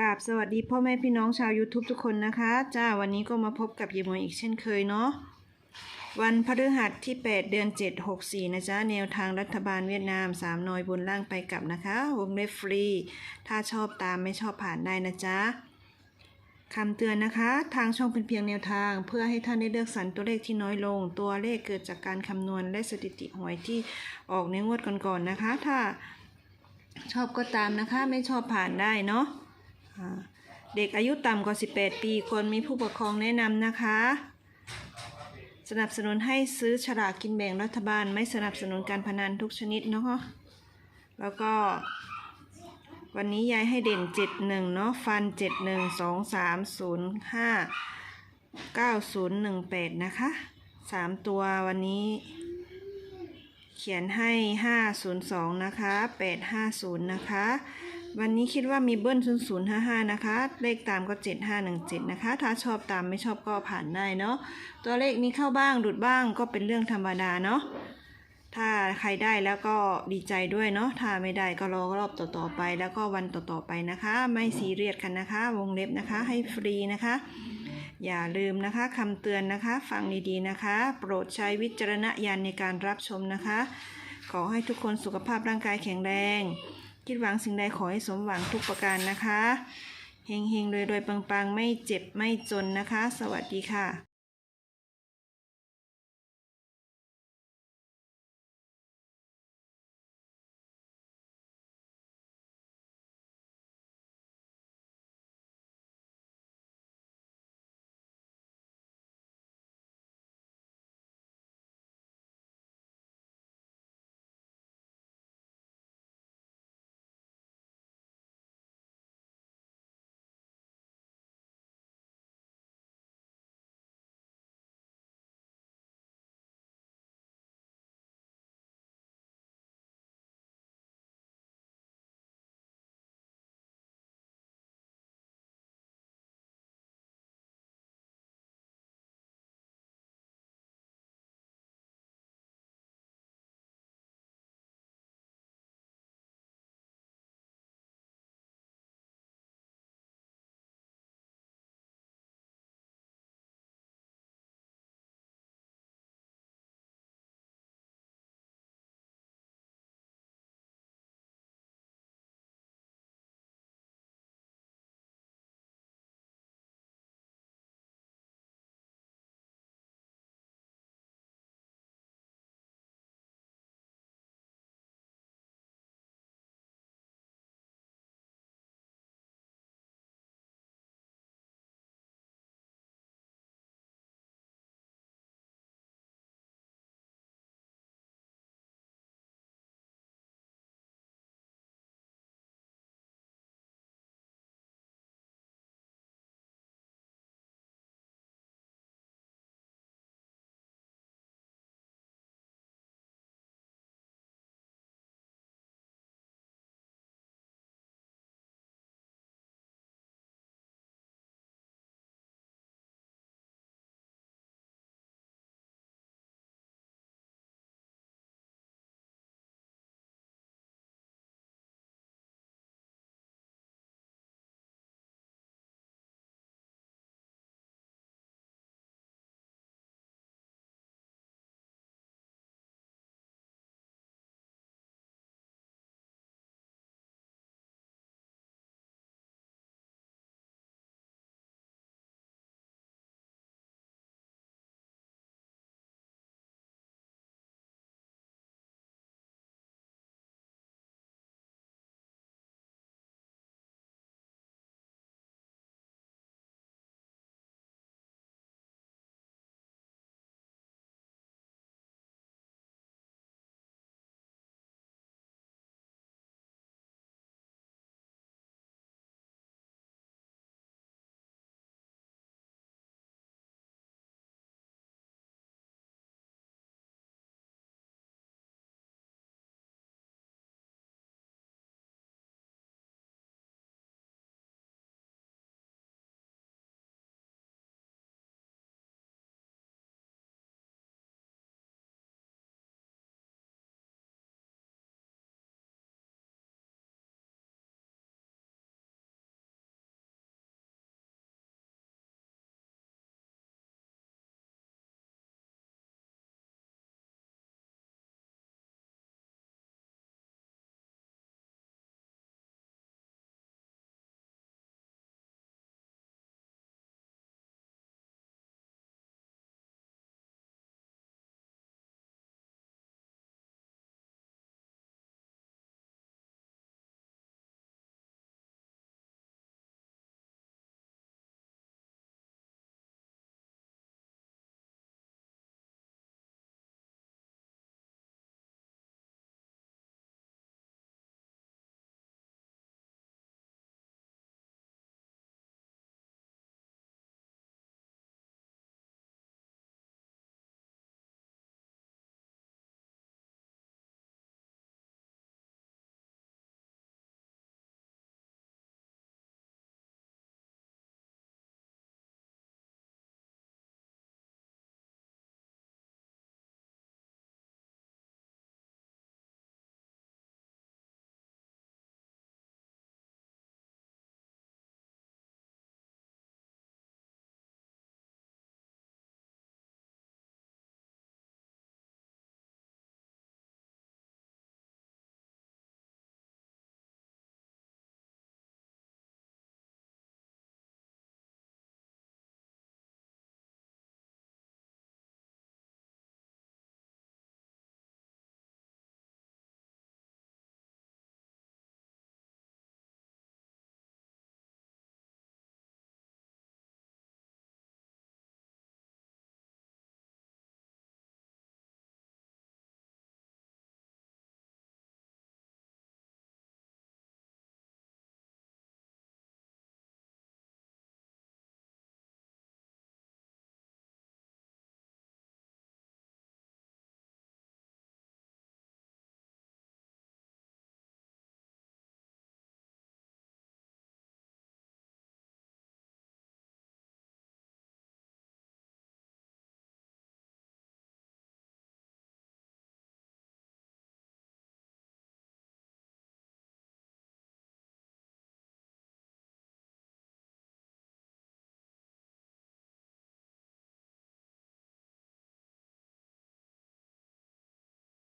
กราบสวัสดีพ่อแม่พี่น้องชาว YouTube ทุกคนนะคะ จ้าวันนี้ก็มาพบกับยายมวยอีกเช่นเคยเนาะวันพฤหัสที่ 8 เดือน 7 64 นะจ๊ะ แนวทางรัฐบาลเวียดนาม 3 นอยบนล่างไปกลับนะคะ วงเล็บฟรี ถ้าชอบตามไม่ชอบผ่านได้นะจ๊ะคำเตือนนะคะ ทางช่องเป็นเพียงแนวทาง เพื่อให้ท่านได้เลือกสรรตัวเลขที่น้อยลง ตัวเลขเกิดจากการคำนวณและสถิติหวยที่ออกในงวดก่อนๆนะคะ ถ้าชอบก็ตามนะคะ ไม่ชอบผ่านได้เนาะ เด็กอายุต่ำกว่า 18 ปีควรมีผู้ปกครองแนะนำนะคะ สนับสนุนให้ซื้อฉลากกินแบ่งรัฐบาล ไม่สนับสนุนการพนันทุกชนิดเนาะแล้วก็ วันนี้ยายให้เด่น 71 เนาะฟัน 71 2 3 0 5 9018 นะคะ 3 ตัววันนี้ เขียนให้ 502 นะคะ 850 นะคะ วันนี้คิดว่ามีเบิ้ล0055 นะคะ เลขตามก็ 7517 นะคะ ถ้าชอบตามไม่ชอบก็ผ่านได้เนาะ ตัวเลขนี้เข้าบ้างหลุดบ้างก็เป็นเรื่องธรรมดาเนาะ ถ้าใครได้แล้วก็ดีใจด้วยเนาะ ถ้าไม่ได้ก็รอรอบต่อๆไป แล้วก็วันต่อๆไปนะคะ ไม่ซีเรียสกันนะคะ วงเล็บนะคะ ให้ฟรีนะคะ อย่าลืมนะคะคำเตือนนะคะ ฟังดีๆนะคะ โปรดใช้วิจารณญาณในการรับชมนะคะ ขอให้ทุกคนสุขภาพร่างกายแข็งแรง คิดหวังสิ่งใดขอให้สมหวังทุกประการนะคะเฮงๆรวยๆปังๆ ไม่เจ็บไม่จนนะคะ สวัสดีค่ะ